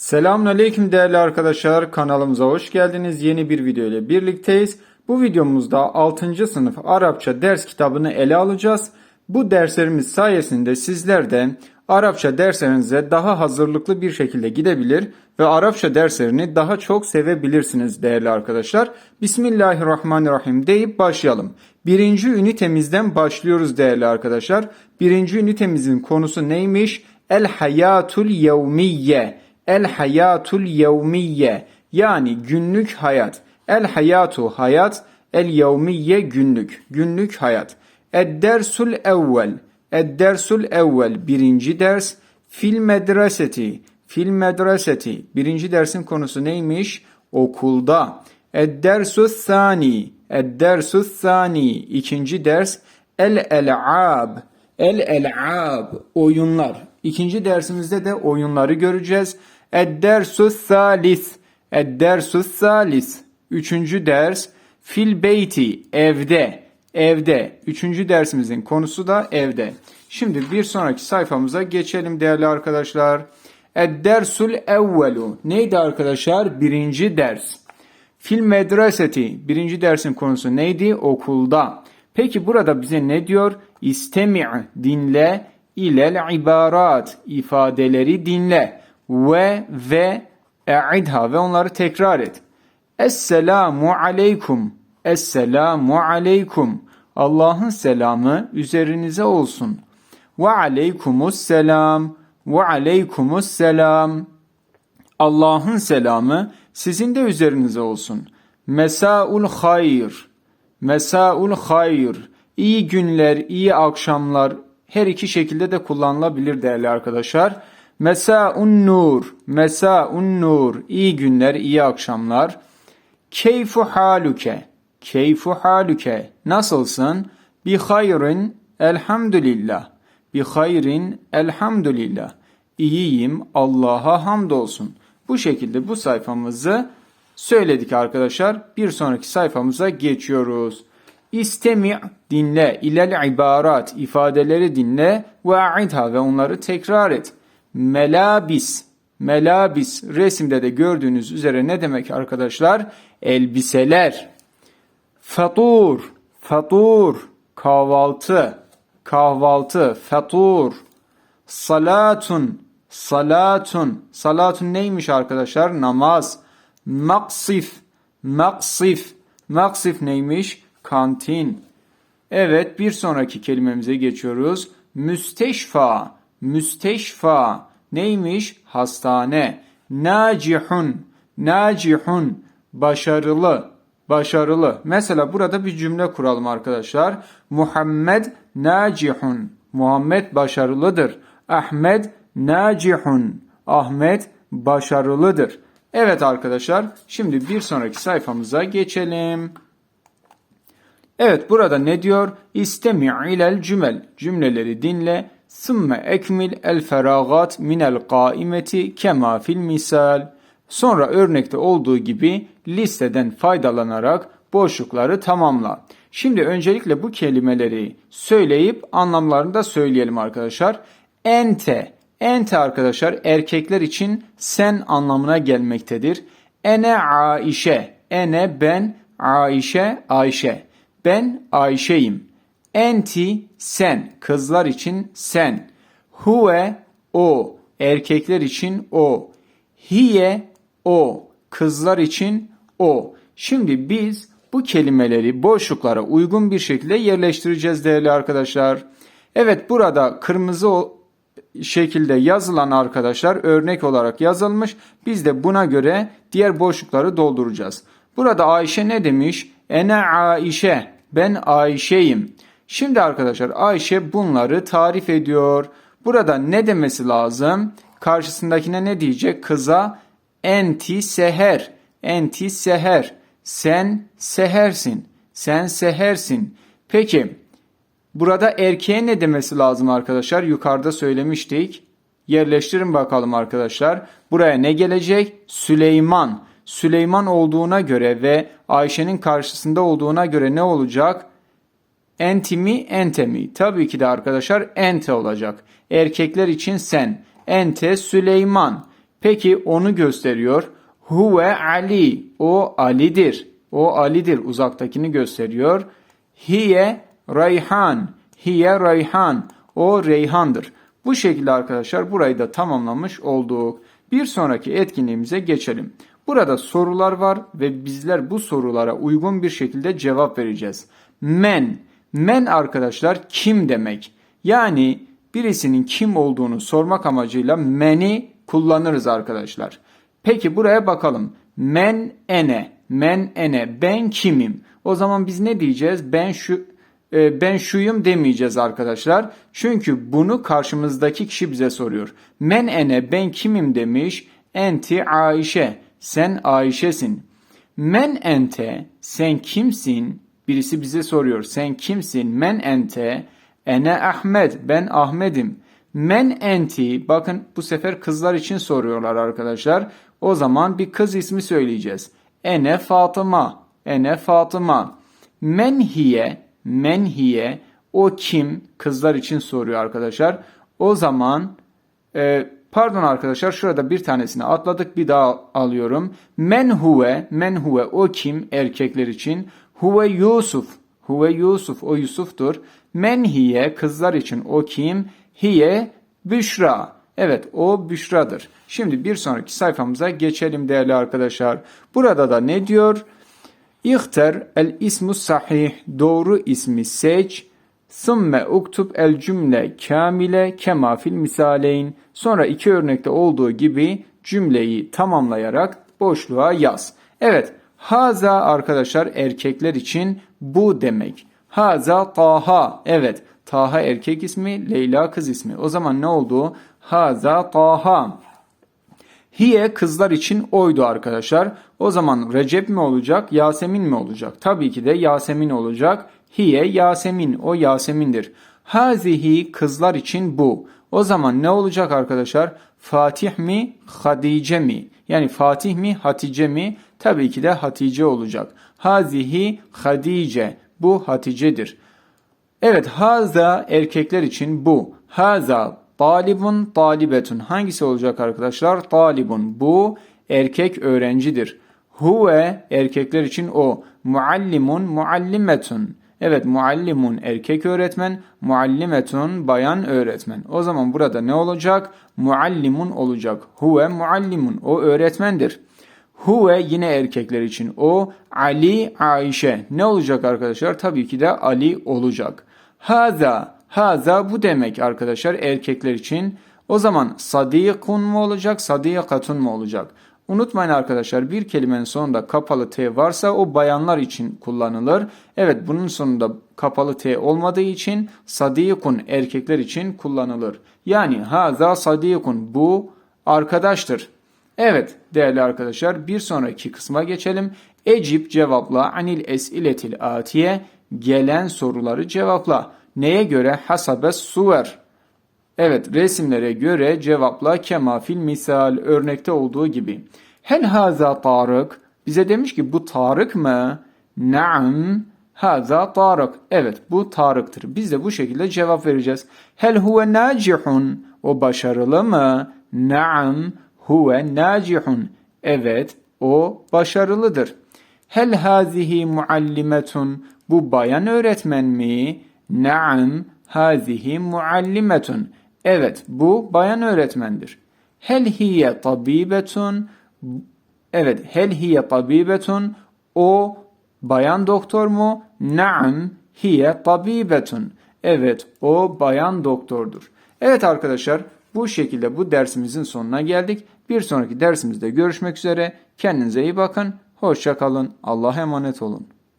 Selamünaleyküm değerli arkadaşlar. Kanalımıza hoş geldiniz. Yeni bir video ile birlikteyiz. Bu videomuzda 6. sınıf Arapça ders kitabını ele alacağız. Bu derslerimiz sayesinde sizler de Arapça derslerinize daha hazırlıklı bir şekilde gidebilir ve Arapça derslerini daha çok sevebilirsiniz değerli arkadaşlar. Bismillahirrahmanirrahim deyip başlayalım. Birinci ünitemizden başlıyoruz değerli arkadaşlar. Birinci ünitemizin konusu neymiş? El hayatul yevmiyye. El hayatul yevmiyye yani günlük hayat. El hayatu hayat, el yevmiyye günlük. Günlük hayat. Ed dersul evvel. Ed dersul evvel birinci ders. Fil medreseti. Fil medreseti. Birinci dersin konusu neymiş? Okulda. Ed dersus thani. Ed dersus thani. İkinci ders. El el'ab. El el'ab. Oyunlar. İkinci dersimizde de oyunları göreceğiz. Ed-dersus salis. Ed-dersus salis. Üçüncü ders fil beyti evde. Evde. Üçüncü dersimizin konusu da evde. Şimdi bir sonraki sayfamıza geçelim değerli arkadaşlar. Ed-dersul evvelu. Neydi arkadaşlar? Birinci ders. Fil medreseti. Birinci dersin konusu neydi? Okulda. Peki burada bize ne diyor? İstemi' dinle ilel ibarat ifadeleri dinle ve ve e'idha ve onları tekrar et. Esselamu aleykum. Esselamu aleykum. Allah'ın selamı üzerinize olsun. Ve aleykumus selam. Ve aleykumus selam. Allah'ın selamı sizin de üzerinize olsun. Mesaul hayır. Mesaul hayır. İyi günler, iyi akşamlar her iki şekilde de kullanılabilir değerli arkadaşlar. Mesaun nur, mesaun nur. İyi günler, iyi akşamlar. Keyfu haluke, keyfu haluke. Nasılsın? Bi hayrin, elhamdülillah. Bi hayrin, elhamdülillah. İyiyim, Allah'a hamdolsun. Bu şekilde bu sayfamızı söyledik arkadaşlar. Bir sonraki sayfamıza geçiyoruz. İstemi' dinle, ilel ibarat ifadeleri dinle ve a'idha ve onları tekrar et. Melabis, melabis resimde de gördüğünüz üzere ne demek arkadaşlar? Elbiseler. Fatur, fatur, kahvaltı, kahvaltı, fatur. Salatun, salatun, salatun neymiş arkadaşlar? Namaz. Maksif, maksif, maksif neymiş? Kantin. Evet bir sonraki kelimemize geçiyoruz. Müsteşfa, müsteşfa neymiş? Hastane. Nacihun, nacihun başarılı, başarılı. Mesela burada bir cümle kuralım arkadaşlar. Muhammed nacihun. Muhammed başarılıdır. Ahmed nacihun. Ahmet başarılıdır. Evet arkadaşlar şimdi bir sonraki sayfamıza geçelim. Evet burada ne diyor? İstemi' ilel cümel. Cümleleri dinle. Ekmil el feragat minel kaimeti kema fil misal. Sonra örnekte olduğu gibi listeden faydalanarak boşlukları tamamla. Şimdi öncelikle bu kelimeleri söyleyip anlamlarını da söyleyelim arkadaşlar. Ente. Ente arkadaşlar erkekler için sen anlamına gelmektedir. Ene Aişe. Ene ben Aişe Ayşe. Ben Ayşe'yim. Enti sen kızlar için sen. Huve o erkekler için o. Hiye o kızlar için o. Şimdi biz bu kelimeleri boşluklara uygun bir şekilde yerleştireceğiz değerli arkadaşlar. Evet burada kırmızı şekilde yazılan arkadaşlar örnek olarak yazılmış. Biz de buna göre diğer boşlukları dolduracağız. Burada Ayşe ne demiş? Ene Aişe. Ben Ayşe'yim. Şimdi arkadaşlar Ayşe bunları tarif ediyor. Burada ne demesi lazım? Karşısındakine ne diyecek? Kıza enti seher. Enti seher. Sen sehersin. Sen sehersin. Peki burada erkeğe ne demesi lazım arkadaşlar? Yukarıda söylemiştik. Yerleştirin bakalım arkadaşlar. Buraya ne gelecek? Süleyman. Süleyman olduğuna göre ve Ayşe'nin karşısında olduğuna göre ne olacak? Enti mi, ente mi? Tabii ki de arkadaşlar ente olacak. Erkekler için sen. Ente Süleyman. Peki onu gösteriyor. Huve Ali. O Ali'dir. O Ali'dir. Uzaktakini gösteriyor. Hiye Reyhan. Hiye Reyhan. O Reyhan'dır. Bu şekilde arkadaşlar burayı da tamamlamış olduk. Bir sonraki etkinliğimize geçelim. Burada sorular var ve bizler bu sorulara uygun bir şekilde cevap vereceğiz. Men. Men arkadaşlar kim demek? Yani birisinin kim olduğunu sormak amacıyla men'i kullanırız arkadaşlar. Peki buraya bakalım. Men ene. Men ene. Ben kimim? O zaman biz ne diyeceğiz? Ben şu e, ben şuyum demeyeceğiz arkadaşlar. Çünkü bunu karşımızdaki kişi bize soruyor. Men ene ben kimim demiş. Enti Ayşe. Sen Ayşe'sin. Men ente sen kimsin? Birisi bize soruyor. Sen kimsin? Men ente ene Ahmet. Ben Ahmet'im. Men enti bakın bu sefer kızlar için soruyorlar arkadaşlar. O zaman bir kız ismi söyleyeceğiz. Ene Fatıma. Ene Fatıma. Men hiye. Men hiye. O kim? Kızlar için soruyor arkadaşlar. O zaman e, pardon arkadaşlar şurada bir tanesini atladık bir daha alıyorum. Men huve. Men huve. O kim? Erkekler için. Huve Yusuf. Huve Yusuf. O Yusuf'tur. Men hiye. Kızlar için o kim? Hiye Büşra. Evet o Büşra'dır. Şimdi bir sonraki sayfamıza geçelim değerli arkadaşlar. Burada da ne diyor? İhter el ismu sahih. Doğru ismi seç. Sümme uktub el cümle kamile kema fil misaleyn. Sonra iki örnekte olduğu gibi cümleyi tamamlayarak boşluğa yaz. Evet haza arkadaşlar erkekler için bu demek. Haza Taha. Evet Taha erkek ismi, Leyla kız ismi. O zaman ne oldu? Haza Taha. Hiye kızlar için oydu arkadaşlar. O zaman Recep mi olacak, Yasemin mi olacak? Tabii ki de Yasemin olacak. Hiye Yasemin, o Yasemin'dir. Hazihi kızlar için bu. O zaman ne olacak arkadaşlar? Fatih mi, Hadice mi? Yani Fatih mi, Hatice mi? Tabii ki de Hatice olacak. Hazihi Hadice, bu Hatice'dir. Evet, haza erkekler için bu. Haza talibun talibetun. Hangisi olacak arkadaşlar? Talibun. Bu erkek öğrencidir. Huve erkekler için o. Muallimun muallimetun. Evet muallimun erkek öğretmen, muallimetun bayan öğretmen. O zaman burada ne olacak? Muallimun olacak. Huve muallimun o öğretmendir. Huve yine erkekler için o. Ali Ayşe. Ne olacak arkadaşlar? Tabii ki de Ali olacak. Haza. Haza bu demek arkadaşlar erkekler için. O zaman sadikun mu olacak, sadikatun mu olacak? Unutmayın arkadaşlar bir kelimenin sonunda kapalı T varsa o bayanlar için kullanılır. Evet bunun sonunda kapalı T olmadığı için sadikun erkekler için kullanılır. Yani haza sadikun bu arkadaştır. Evet değerli arkadaşlar bir sonraki kısma geçelim. Ecip cevapla anil esiletil atiye gelen soruları cevapla. Neye göre? Hasabes suver. Evet resimlere göre cevapla kemafil misal örnekte olduğu gibi. Hel haza Tarık? Bize demiş ki bu Tarık mı? Naam. Haza Tarık. Evet bu Tarık'tır. Biz de bu şekilde cevap vereceğiz. Hel huve nacihun? O başarılı mı? Naam. Huve nacihun. Evet o başarılıdır. Hel hazihi muallimetun? Bu bayan öğretmen mi? Naam. Hazihi muallimetun. Evet bu bayan öğretmendir. Hel hiye tabibetun? Evet hel hiye tabibetun? O bayan doktor mu? Naam hiye tabibetun. Evet o bayan doktordur. Evet arkadaşlar bu şekilde bu dersimizin sonuna geldik. Bir sonraki dersimizde görüşmek üzere. Kendinize iyi bakın. Hoşça kalın. Allah'a emanet olun.